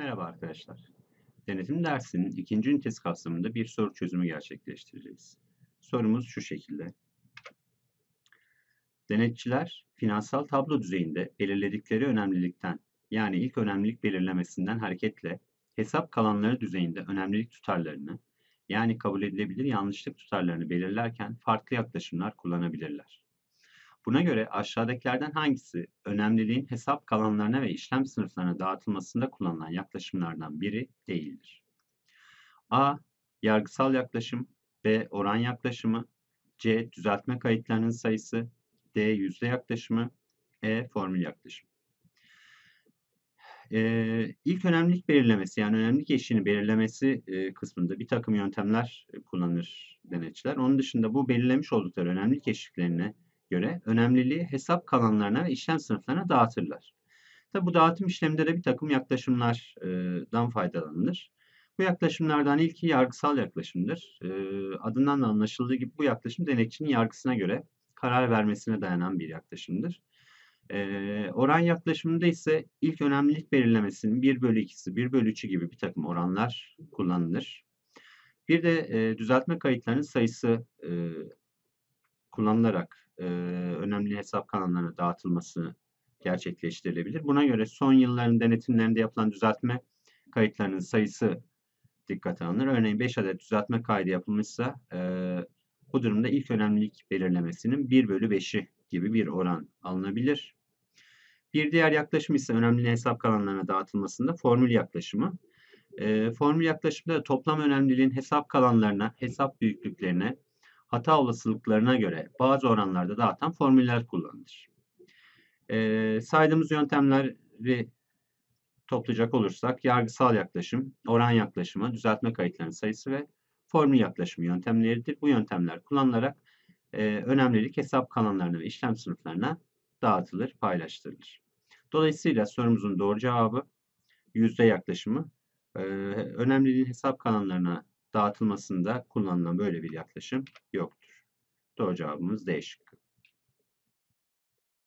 Merhaba arkadaşlar. Denetim dersinin ikinci ünitesi kapsamında bir soru çözümü gerçekleştireceğiz. Sorumuz şu şekilde. Denetçiler finansal tablo düzeyinde belirledikleri önemlilikten yani ilk önemlilik belirlemesinden hareketle hesap kalanları düzeyinde önemlilik tutarlarını yani kabul edilebilir yanlışlık tutarlarını belirlerken farklı yaklaşımlar kullanabilirler. Buna göre aşağıdakilerden hangisi önemliliğin hesap kalanlarına ve işlem sınıflarına dağıtılmasında kullanılan yaklaşımlardan biri değildir? A. Yargısal yaklaşım B. Oran yaklaşımı C. Düzeltme kayıtlarının sayısı D. Yüzde yaklaşımı E. Formül yaklaşımı ee, ilk önemlilik belirlemesi yani önemlilik eşiğini belirlemesi e, kısmında bir takım yöntemler kullanır denetçiler. Onun dışında bu belirlemiş oldukları önemlilik eşiklerine göre önemliliği hesap kalanlarına ve işlem sınıflarına dağıtırlar. Tabi bu dağıtım işleminde de bir takım yaklaşımlardan faydalanılır. Bu yaklaşımlardan ilki yargısal yaklaşımdır. Adından da anlaşıldığı gibi bu yaklaşım denetçinin yargısına göre karar vermesine dayanan bir yaklaşımdır. Oran yaklaşımında ise ilk önemlilik belirlemesinin 1 bölü 2'si, 1 bölü 3'ü gibi bir takım oranlar kullanılır. Bir de düzeltme kayıtlarının sayısı kullanılarak e, önemli hesap kanallarına dağıtılması gerçekleştirilebilir. Buna göre son yılların denetimlerinde yapılan düzeltme kayıtlarının sayısı dikkate alınır. Örneğin 5 adet düzeltme kaydı yapılmışsa e, bu durumda ilk önemlilik belirlemesinin 1 bölü 5'i gibi bir oran alınabilir. Bir diğer yaklaşım ise önemli hesap kalanlarına dağıtılmasında formül yaklaşımı. E, formül yaklaşımda toplam önemliliğin hesap kalanlarına, hesap büyüklüklerine, hata olasılıklarına göre bazı oranlarda dağıtan formüller kullanılır. E, saydığımız yöntemleri toplayacak olursak yargısal yaklaşım, oran yaklaşımı, düzeltme kayıtlarının sayısı ve formül yaklaşımı yöntemleridir. Bu yöntemler kullanılarak e, önemlilik hesap kanallarına ve işlem sınıflarına dağıtılır, paylaştırılır. Dolayısıyla sorumuzun doğru cevabı yüzde yaklaşımı. E, önemliliğin hesap kanallarına dağıtılmasında kullanılan böyle bir yaklaşım yoktur. Doğru cevabımız D şıkkı.